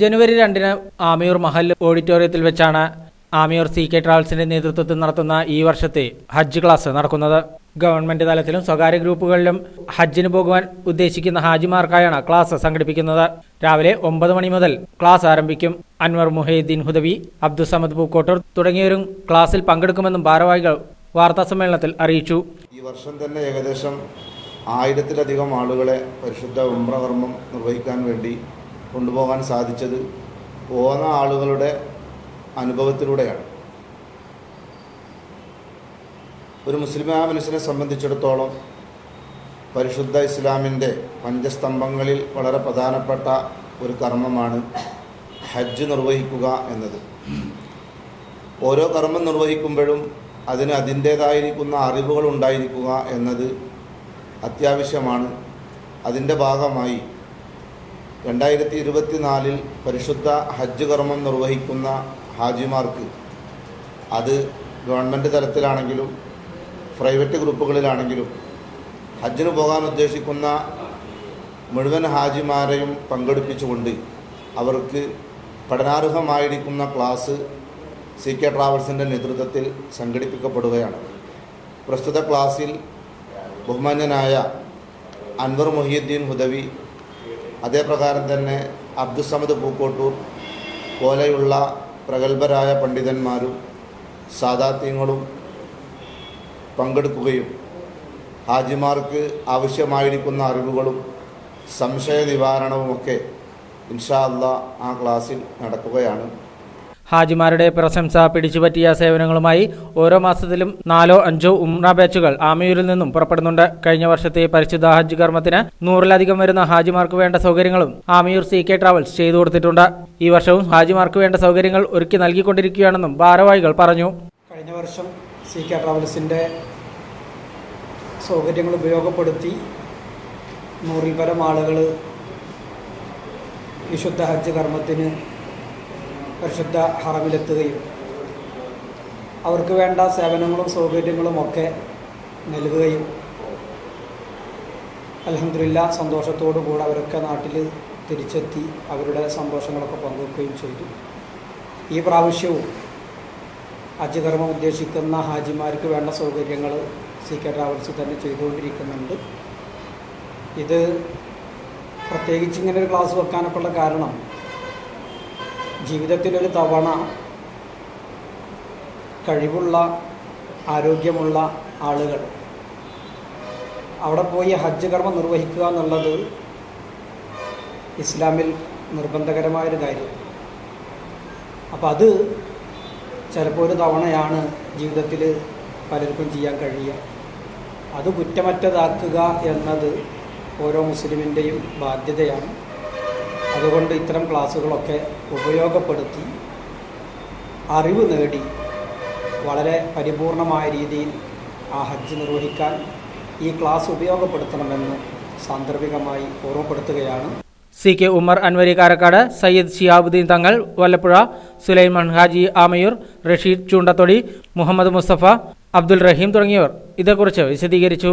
ജനുവരി രണ്ടിന് ആമിയൂർ മഹൽ ഓഡിറ്റോറിയത്തിൽ വെച്ചാണ് ആമിയൂർ സി കെ ട്രാവൽസിന്റെ നേതൃത്വത്തിൽ നടത്തുന്ന ഈ വർഷത്തെ ഹജ്ജ് ക്ലാസ് നടക്കുന്നത്. ഗവൺമെന്റ് തലത്തിലും സ്വകാര്യ ഗ്രൂപ്പുകളിലും ഹജ്ജിന് പോകുവാൻ ഉദ്ദേശിക്കുന്ന ഹാജിമാർക്കായാണ് ക്ലാസ് സംഘടിപ്പിക്കുന്നത്. രാവിലെ ഒമ്പത് മണി മുതൽ ക്ലാസ് ആരംഭിക്കും. അൻവർ മുഹൈദ്ദീൻ ഹുദവി അബ്ദുസമദ് പൂക്കോട്ടൂർ തുടങ്ങിയവരും ക്ലാസ്സിൽ പങ്കെടുക്കുമെന്നും ഭാരവാഹികൾ വാർത്താ സമ്മേളനത്തിൽ അറിയിച്ചു. ഈ വർഷം തന്നെ ഏകദേശം ആയിരത്തിലധികം ആളുകളെ പരിശുദ്ധ ഉംറകർമ്മം നിർവഹിക്കാൻ വേണ്ടി കൊണ്ടുപോകാൻ സാധിച്ചത് പോകുന്ന ആളുകളുടെ അനുഭവത്തിലൂടെയാണ്. ഒരു മുസ്ലിമായ മനുഷ്യനെ സംബന്ധിച്ചിടത്തോളം പരിശുദ്ധ ഇസ്ലാമിന്റെ പഞ്ചസ്തംഭങ്ങളിൽ വളരെ പ്രധാനപ്പെട്ട ഒരു കർമ്മമാണ് ഹജ്ജ് നിർവഹിക്കുക എന്നത്. ഓരോ കർമ്മം നിർവഹിക്കുമ്പോഴും അതിന് അതിന്റേതായിരിക്കുന്ന അറിവുകൾ ഉണ്ടായിരിക്കുക എന്നത് അത്യാവശ്യമാണ്. അതിന്റെ ഭാഗമായി രണ്ടായിരത്തി ഇരുപത്തിനാലിൽ പരിശുദ്ധ ഹജ്ജ് കർമ്മം നിർവഹിക്കുന്ന ഹാജിമാർക്ക് അത് ഗവൺമെന്റ് തലത്തിലാണെങ്കിലും പ്രൈവറ്റ് ഗ്രൂപ്പുകളിലാണെങ്കിലും ഹജ്ജിന് പോകാൻ ഉദ്ദേശിക്കുന്ന മുഴുവൻ ഹാജിമാരെയും പങ്കെടുപ്പിച്ചുകൊണ്ട് അവർക്ക് പഠനാർഹമായിരിക്കുന്ന ക്ലാസ് സി കെ ട്രാവൽസിന്റെ നേതൃത്വത്തിൽ സംഘടിപ്പിക്കപ്പെടുകയാണ്. പ്രസ്തുത ക്ലാസ്സിൽ ബഹുമാന്യനായ അൻവർ മൊഹീദ്ദീൻ ഹുദവി അതേപ്രകാരം തന്നെ അബ്ദുസമദ് പൂക്കോട്ടൂർ പോലെയുള്ള പ്രഗത്ഭരായ പണ്ഡിതന്മാരും സാദാത്യങ്ങളും പങ്കെടുക്കുകയും ഹാജിമാർക്ക് ആവശ്യമായിരിക്കുന്ന അറിവുകളും സംശയ നിവാരണവുമൊക്കെ ഇൻഷാ അല്ലാ ആ ക്ലാസ്സിൽ നടക്കുകയാണ്. ഹാജിമാരുടെ പ്രശംസ പിടിച്ചുപറ്റിയ സേവനങ്ങളുമായി ഓരോ മാസത്തിലും നാലോ അഞ്ചോ ഉംറ ബാച്ചുകൾ ആമയൂരിൽ നിന്നും പുറപ്പെടുന്നുണ്ട്. കഴിഞ്ഞ വർഷത്തെ പരിശുദ്ധ ഹജ്ജ് കർമ്മത്തിന് നൂറിലധികം വരുന്ന ഹാജിമാർക്ക് വേണ്ട സൗകര്യങ്ങളും ആമയൂർ സി കെ ട്രാവൽസ് ചെയ്തു കൊടുത്തിട്ടുണ്ട്. ഈ വർഷവും ഹാജിമാർക്ക് വേണ്ട സൗകര്യങ്ങൾ ഒരുക്കി നൽകിക്കൊണ്ടിരിക്കുകയാണെന്നും ഭാരവാഹികൾ പറഞ്ഞു. കഴിഞ്ഞ വർഷം സി കെ ട്രാവൽസിന്റെ സൗകര്യങ്ങൾ ഉപയോഗപ്പെടുത്തി നൂറിൽ പരം ആളുകൾ വിശുദ്ധ ഹജ്ജ് കർമ്മത്തിന് പരിശുദ്ധ ഹറമിലെത്തുകയും അവർക്ക് വേണ്ട സേവനങ്ങളും സൗകര്യങ്ങളും ഒക്കെ നൽകുകയും അലഹമില്ല സന്തോഷത്തോടു കൂടെ അവരൊക്കെ നാട്ടിൽ തിരിച്ചെത്തി അവരുടെ സന്തോഷങ്ങളൊക്കെ പങ്കുവെക്കുകയും ചെയ്തു. ഈ പ്രാവശ്യവും ഹജ്ജ് ഉദ്ദേശിക്കുന്ന ഹാജിമാർക്ക് വേണ്ട സൗകര്യങ്ങൾ സി കെ ട്രാവൽസ് തന്നെ ചെയ്തുകൊണ്ടിരിക്കുന്നുണ്ട്. ഇത് പ്രത്യേകിച്ച് ഇങ്ങനെ ഒരു ക്ലാസ് വെക്കാനൊക്കെയുള്ള കാരണം ജീവിതത്തിലൊരു തവണ കഴിവുള്ള ആരോഗ്യമുള്ള ആളുകൾ അവിടെ പോയി ഹജ്ജ് കർമ്മം നിർവഹിക്കുക എന്നുള്ളത് ഇസ്ലാമിൽ നിർബന്ധകരമായൊരു കാര്യമാണ് അപ്പോൾ അത് ചിലപ്പോൾ ഒരു തവണയാണ് ജീവിതത്തിൽ പലർക്കും ചെയ്യാൻ കഴിയുക. അത് കുറ്റമറ്റതാക്കുക എന്നത് ഓരോ മുസ്ലിമിന്റെയും ബാധ്യതയാണ്. അതുകൊണ്ട് ഇത്തരം ക്ലാസ്സുകളൊക്കെ ഉപയോഗപ്പെടുത്തി അറിവ് നേടി വളരെ പരിപൂർണമായ രീതിയിൽ ആ ഹജ്ജ് നിർവഹിക്കാൻ ഈ ക്ലാസ് ഉപയോഗപ്പെടുത്തണമെന്ന് സാന്ദർഭികമായി ഓർമ്മപ്പെടുത്തുകയാണ്. സി കെ ഉമർ അൻവരി കാരക്കാട് സയ്യിദ് ഷിയാബുദ്ദീൻ തങ്ങൾ വല്ലപ്പുഴ സുലൈമാൻ ഹാജി ആമയൂർ റഷീദ് ചൂണ്ടത്തൊടി മുഹമ്മദ് മുസ്തഫ അബ്ദുൽ റഹീം തുടങ്ങിയവർ. ഇതേക്കുറിച്ച് വിശദീകരിച്ചു.